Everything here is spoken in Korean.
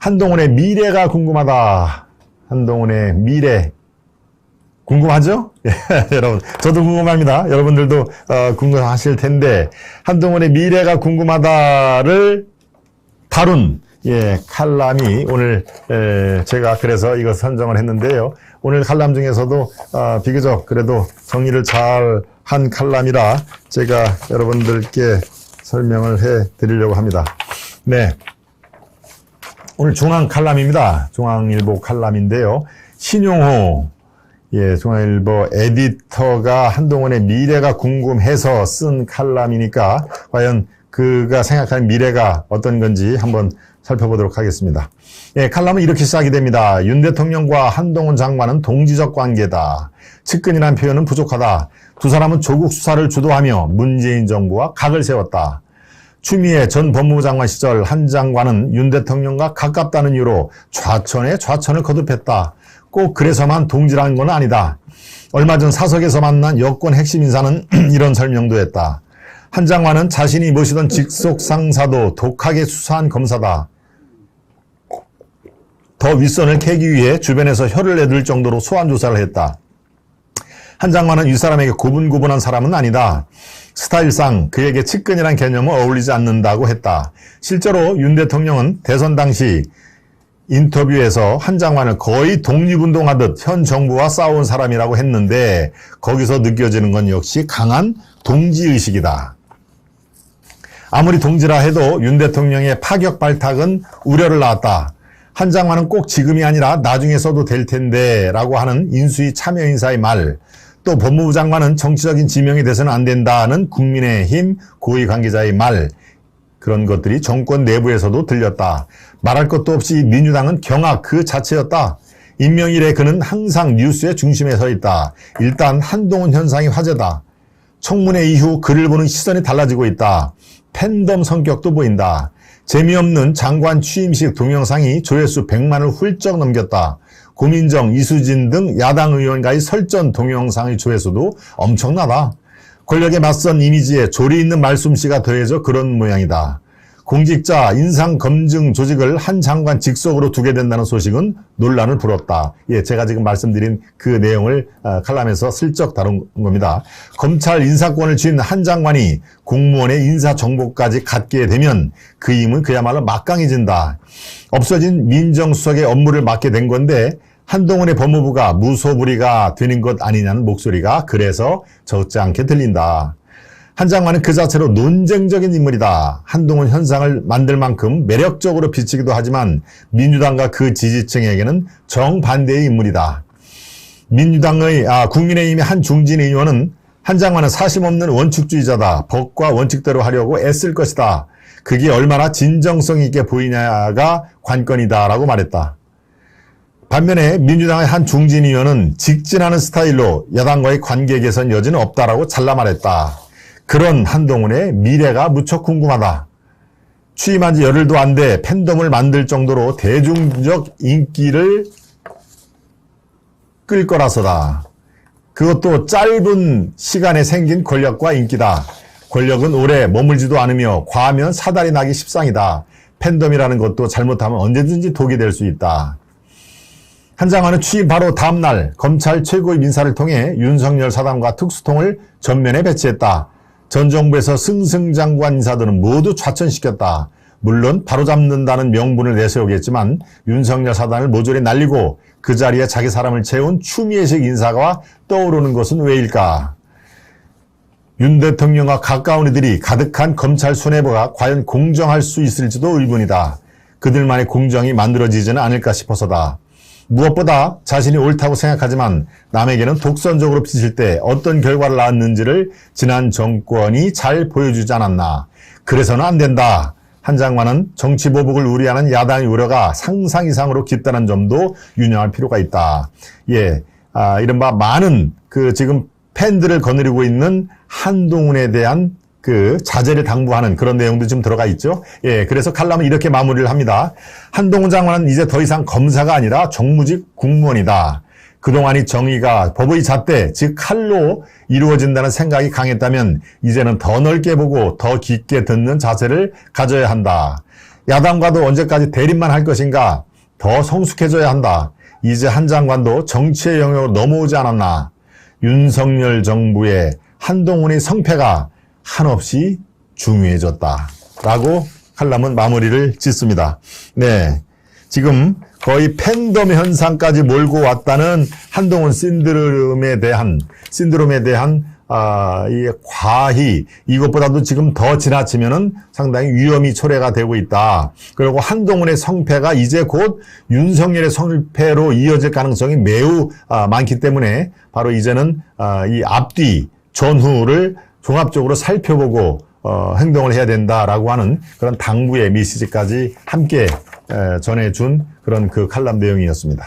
한동훈의 미래가 궁금하다. 한동훈의 미래. 궁금하죠? 예, 여러분, 저도 궁금합니다. 여러분들도 어, 궁금하실 텐데 한동훈의 미래가 궁금하다를 다룬 예, 칼럼이 오늘 에, 제가 그래서 이거 선정을 했는데요. 오늘 칼럼 중에서도 어, 비교적 그래도 정리를 잘 한 칼럼이라 제가 여러분들께 설명을 해 드리려고 합니다. 네. 오늘 중앙 칼럼입니다. 중앙일보 칼럼인데요. 신용호 예, 중앙일보 에디터가 한동훈의 미래가 궁금해서 쓴 칼럼이니까 과연 그가 생각하는 미래가 어떤 건지 한번 살펴보도록 하겠습니다. 예, 칼럼은 이렇게 시작이 됩니다. 윤 대통령과 한동훈 장관은 동지적 관계다. 측근이라는 표현은 부족하다. 두 사람은 조국 수사를 주도하며 문재인 정부와 각을 세웠다. 추미애 전 법무부 장관 시절 한 장관은 윤 대통령과 가깝다는 이유로 좌천에 좌천을 거듭했다. 꼭 그래서만 동지라는 건 아니다. 얼마 전 사석에서 만난 여권 핵심 인사는 이런 설명도 했다. 한 장관은 자신이 모시던 직속 상사도 독하게 수사한 검사다. 더 윗선을 캐기 위해 주변에서 혀를 내둘 정도로 소환 조사를 했다. 한 장관은 이 사람에게 고분고분한 사람은 아니다. 스타일상 그에게 측근이란 개념은 어울리지 않는다고 했다. 실제로 윤 대통령은 대선 당시 인터뷰에서 한 장관을 거의 독립운동하듯 현 정부와 싸운 사람이라고 했는데 거기서 느껴지는 건 역시 강한 동지의식이다. 아무리 동지라 해도 윤 대통령의 파격 발탁은 우려를 낳았다. 한 장관은 꼭 지금이 아니라 나중에 써도 될 텐데 라고 하는 인수위 참여 인사의 말, 또 법무부 장관은 정치적인 지명이 돼서는 안 된다는 국민의힘 고위 관계자의 말, 그런 것들이 정권 내부에서도 들렸다. 말할 것도 없이 민주당은 경악 그 자체였다. 임명 이래 그는 항상 뉴스의 중심에 서 있다. 일단 한동훈 현상이 화제다. 청문회 이후 그를 보는 시선이 달라지고 있다. 팬덤 성격도 보인다. 재미없는 장관 취임식 동영상이 조회수 100만을 훌쩍 넘겼다. 고민정, 이수진 등 야당 의원과의 설전 동영상의 조회수도 엄청나다. 권력에 맞선 이미지에 조리 있는 말솜씨가 더해져 그런 모양이다. 공직자 인상검증 조직을 한 장관 직속으로 두게 된다는 소식은 논란을 불었다. 예, 제가 지금 말씀드린 그 내용을 어, 칼럼에서 슬쩍 다룬 겁니다. 검찰 인사권을 쥔 한 장관이 공무원의 인사정보까지 갖게 되면 그 힘은 그야말로 막강해진다. 없어진 민정수석의 업무를 맡게 된 건데 한동훈의 법무부가 무소불위가 되는 것 아니냐는 목소리가 그래서 적지 않게 들린다. 한 장관은 그 자체로 논쟁적인 인물이다. 한동훈 현상을 만들 만큼 매력적으로 비치기도 하지만 민주당과 그 지지층에게는 정반대의 인물이다. 민주당의 아, 국민의힘의 한 중진 의원은 한 장관은 사심 없는 원칙주의자다. 법과 원칙대로 하려고 애쓸 것이다. 그게 얼마나 진정성 있게 보이냐가 관건이다라고 말했다. 반면에 민주당의 한 중진 의원은 직진하는 스타일로 여당과의 관계 개선 여지는 없다라고 잘라 말했다. 그런 한동훈의 미래가 무척 궁금하다. 취임한 지 열흘도 안 돼 팬덤을 만들 정도로 대중적 인기를 끌 거라서다. 그것도 짧은 시간에 생긴 권력과 인기다. 권력은 오래 머물지도 않으며 과하면 사달이 나기 십상이다. 팬덤이라는 것도 잘못하면 언제든지 독이 될 수 있다. 한 장관은 취임 바로 다음 날 검찰 최고의 인사를 통해 윤석열 사단과 특수통을 전면에 배치했다. 전 정부에서 승승장구한 인사들은 모두 좌천시켰다. 물론 바로잡는다는 명분을 내세우겠지만 윤석열 사단을 모조리 날리고 그 자리에 자기 사람을 채운 추미애식 인사가 떠오르는 것은 왜일까? 윤 대통령과 가까운 이들이 가득한 검찰 수뇌부가 과연 공정할 수 있을지도 의문이다. 그들만의 공정이 만들어지지는 않을까 싶어서다. 무엇보다 자신이 옳다고 생각하지만 남에게는 독선적으로 비칠 때 어떤 결과를 낳았는지를 지난 정권이 잘 보여주지 않았나. 그래서는 안 된다. 한 장관은 정치 보복을 우려하는 야당의 우려가 상상 이상으로 깊다는 점도 유념할 필요가 있다. 예, 아, 이른바 많은 그 지금 팬들을 거느리고 있는 한동훈에 대한 그 자제를 당부하는 그런 내용도 좀 들어가 있죠. 예, 그래서 칼럼은 이렇게 마무리를 합니다. 한동훈 장관은 이제 더 이상 검사가 아니라 정무직 국무원이다. 그동안이 정의가 법의 잣대, 즉 칼로 이루어진다는 생각이 강했다면 이제는 더 넓게 보고 더 깊게 듣는 자세를 가져야 한다. 야당과도 언제까지 대립만 할 것인가? 더 성숙해져야 한다. 이제 한 장관도 정치의 영역으로 넘어오지 않았나? 윤석열 정부의 한동훈의 성패가 한없이 중요해졌다. 라고 칼럼은 마무리를 짓습니다. 네. 지금 거의 팬덤 현상까지 몰고 왔다는 한동훈 신드롬에 대한, 신드롬에 대한 아, 이 과히 이것보다도 지금 더 지나치면은 상당히 위험이 초래가 되고 있다. 그리고 한동훈의 성패가 이제 곧 윤석열의 성패로 이어질 가능성이 매우 아, 많기 때문에 바로 이제는 아, 이 앞뒤 전후를 종합적으로 살펴보고 어, 행동을 해야 된다라고 하는 그런 당부의 메시지까지 함께 에, 전해준 그런 그 칼럼 내용이었습니다.